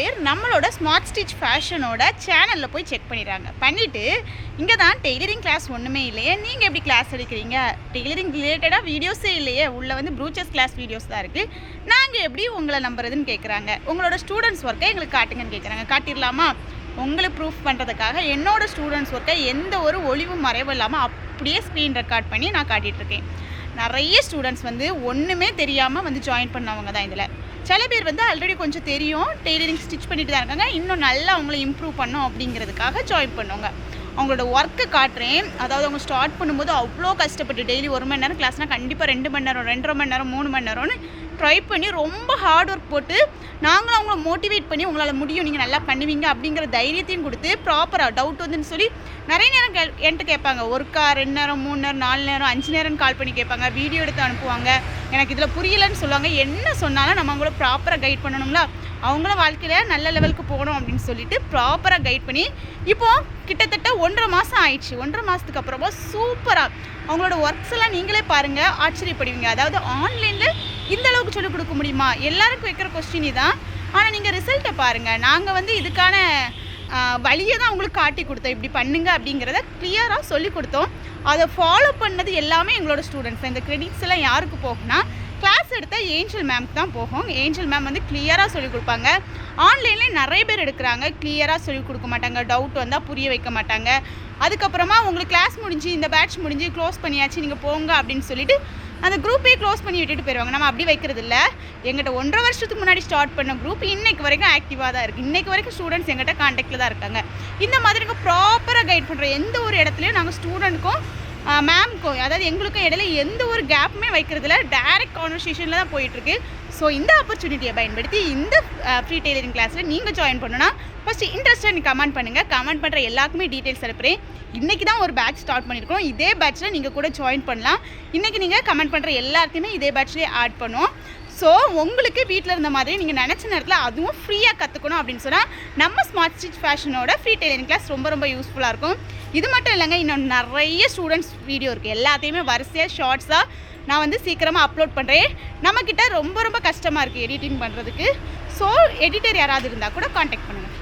பேர் நம்மளோட smart stitch ஃபேஷனோட சேனலில் போய் செக் பண்ணிடுறாங்க. பண்ணிவிட்டு இங்கே தான் டெய்லரிங் கிளாஸ் ஒன்றுமே இல்லையே. நீங்கள் எப்படி கிளாஸ் எடுக்கிறீங்க? டெய்லரிங் ரிலேட்டடாக வீடியோஸே இல்லையே. உள்ளே வந்து ப்ரூச்சஸ் கிளாஸ் வீடியோஸ் தான் இருக்குது நாங்கள் எப்படி உங்களை நம்புறதுன்னு கேட்குறாங்க உங்களோட ஸ்டூடெண்ட்ஸ் ஒர்க்கை எங்களுக்கு காட்டுங்கன்னு கேட்குறாங்க காட்டிடலாமா? உங்களை ப்ரூஃப் பண்ணுறதுக்காக என்னோட ஸ்டூடெண்ட்ஸ் ஒர்க்கை எந்த ஒரு ஒளிவு மறைவும் இல்லாமல் அப்படியே ஸ்க்ரீன் ரெக்கார்ட் பண்ணி நான் காட்டிகிட்டு இருக்கேன். நிறைய ஸ்டூடெண்ட்ஸ் வந்து ஒன்றுமே தெரியாமல் வந்து ஜாயின் பண்ணவங்க தான் இதில். சில பேர் வந்து ஆல்ரெடி கொஞ்சம் தெரியும் டெய்லரிங் ஸ்டிச் பண்ணிட்டு தான் இருக்காங்க. இன்னும் நல்லா அவங்கள இம்ப்ரூவ் பண்ணும் அப்படிங்கிறதுக்காக ஜாயின் பண்ணுவாங்க. அவங்களோட ஒர்க்கை காட்டுறேன். அதாவது அவங்க ஸ்டார்ட் பண்ணும்போது அவ்வளோ கஷ்டப்பட்டு டெய்லி ஒரு மணி நேரம் கிளாஸ்னால் கண்டிப்பாக ரெண்டு மணி நேரம் ரெண்டரை மணி நேரம் மூணு மணி நேரம்னு ட்ரை பண்ணி ரொம்ப ஹார்ட் ஒர்க் போட்டு நாங்களும் அவங்கள மோட்டிவேட் பண்ணி உங்களால் முடியும். நீங்கள் நல்லா பண்ணுவீங்க அப்படிங்கிற தைரியத்தையும் கொடுத்து ப்ராப்பராக டவுட் வந்துன்னு சொல்லி நிறைய நேரம் கே என்கிட்ட கேட்பாங்க. ஒருக்கா ரெண்டு நேரம் மூணு நேரம் நாலு நேரம் அஞ்சு நேரம் கால் பண்ணி கேட்பாங்க. வீடியோ எடுத்து அனுப்புவாங்க. எனக்கு இதில் புரியலன்னு சொல்லுவாங்க. என்ன சொன்னாலும் நம்ம அவங்கள ப்ராப்பராக கைட் பண்ணணுங்களா அவங்கள வாழ்க்கையில் நல்ல லெவலுக்கு போகணும் அப்படின்னு சொல்லிட்டு ப்ராப்பராக கைட் பண்ணி இப்போது கிட்டத்தட்ட ஒன்றரை மாதம் ஆயிடுச்சு. ஒன்றரை மாதத்துக்கு அப்புறமா சூப்பராக அவங்களோட ஒர்க்ஸ் எல்லாம் நீங்களே பாருங்கள் ஆச்சரியப்படுவீங்க. அதாவது ஆன்லைனில் இந்த அளவுக்கு சொல்லிக் கொடுக்க முடியுமா? எல்லாருக்கும் வைக்கிற கொஸ்டின் இதான். ஆனால் நீங்கள் ரிசல்ட்டை பாருங்கள் நாங்கள் வந்து இதுக்கான வழியை தான் உங்களுக்கு காட்டி கொடுத்தோம். இப்படி பண்ணுங்க அப்படிங்கிறத கிளியராக சொல்லி கொடுத்தோம். அதை ஃபாலோ பண்ணது எல்லாமே எங்களோட ஸ்டூடெண்ட்ஸ் இந்த கிரெடிட்ஸ் எல்லாம் யாருக்கு போகும்னா கிளாஸ் எடுத்த ஏஞ்சல் மேம்க்கு தான் போகும். ஏஞ்சல் மேம் வந்து கிளியராக சொல்லிக் கொடுப்பாங்க. ஆன்லைனில் நிறைய பேர் எடுக்கிறாங்க. கிளியராக சொல்லிக் கொடுக்க மாட்டாங்க. டவுட் வந்தால் புரிய வைக்க மாட்டாங்க. அதுக்கப்புறமா உங்களுக்கு கிளாஸ் முடிஞ்சு இந்த பேட்ச் முடிஞ்சு க்ளோஸ் பண்ணியாச்சு நீங்கள் போங்க அப்படின்னு சொல்லிட்டு அந்த குரூப்பே க்ளோஸ் பண்ணி விட்டுட்டு போயிடுவாங்க. நம்ம அப்படி வைக்கிறது இல்லை எங்கிட்ட ஒன்றரை வருஷத்துக்கு முன்னாடி ஸ்டார்ட் பண்ண குரூப் இன்னைக்கு வரைக்கும் ஆக்டிவாக தான் இருக்குது இன்றைக்கு வரைக்கும் ஸ்டூடெண்ட்ஸ் எங்கிட்ட காண்டாக்டில் தான் இருக்காங்க. இந்த மாதிரி நாங்கள் ப்ராப்பராக கைட் பண்ணுற எந்த ஒரு இடத்துலையும் நாங்கள் ஸ்டூடெண்ட்டுக்கும் மேம்க்கும் அதாவது எங்களுக்கும் இடையில எந்த ஒரு கேப்புமே வைக்கிறதுல டைரக்ட் கான்வர்சேஷனில் தான் போயிட்டுருக்கு ஸோ இந்த ஆப்பர்ச்சுனிட்டியை பயன்படுத்தி இந்த ஃப்ரீ டெய்லரிங் கிளாஸில் நீங்கள் ஜாயின் பண்ணுன்னா ஃபஸ்ட்டு இன்ட்ரெஸ்ட்டாக நீ கமெண்ட் பண்ணுங்கள் கமெண்ட் பண்ணுற எல்லாருக்குமே டீட்டெயில்ஸ் அனுப்புகிறேன் இன்றைக்கி தான் ஒரு பேட்ச் ஸ்டார்ட் பண்ணியிருக்கோம் இதே பேட்ச்சில் நீங்கள் கூட ஜாயின் பண்ணலாம். இன்றைக்கி நீங்கள் கமெண்ட் பண்ணுற எல்லாத்தையுமே இதே பேட்ச்லேயே ஆட் பண்ணுவோம். ஸோ உங்களுக்கு வீட்டில் இருந்த மாதிரி நீங்கள் நினச்ச நேரத்தில் அதுவும் ஃப்ரீயாக கற்றுக்கணும் அப்படின்னு சொன்னால் நம்ம ஸ்மார்ட் ஸ்டிச் ஃபேஷனோட ஃப்ரீ டெய்லரிங் கிளாஸ் ரொம்ப ரொம்ப யூஸ்ஃபுல்லாக இருக்கும். இது மட்டும் இல்லைங்க இன்னும் நிறைய ஸ்டூடெண்ட்ஸ் வீடியோ இருக்குது எல்லாத்தையுமே வரிசையாக ஷார்ட்ஸாக நான் வந்து சீக்கிரமாக அப்லோட் பண்ணுறேன் நம்மக்கிட்ட ரொம்ப ரொம்ப கஷ்டமாக இருக்குது எடிட்டிங் பண்ணுறதுக்கு ஸோ எடிட்டர் யாராவது இருந்தால் கூட காண்டாக்ட் பண்ணுங்கள்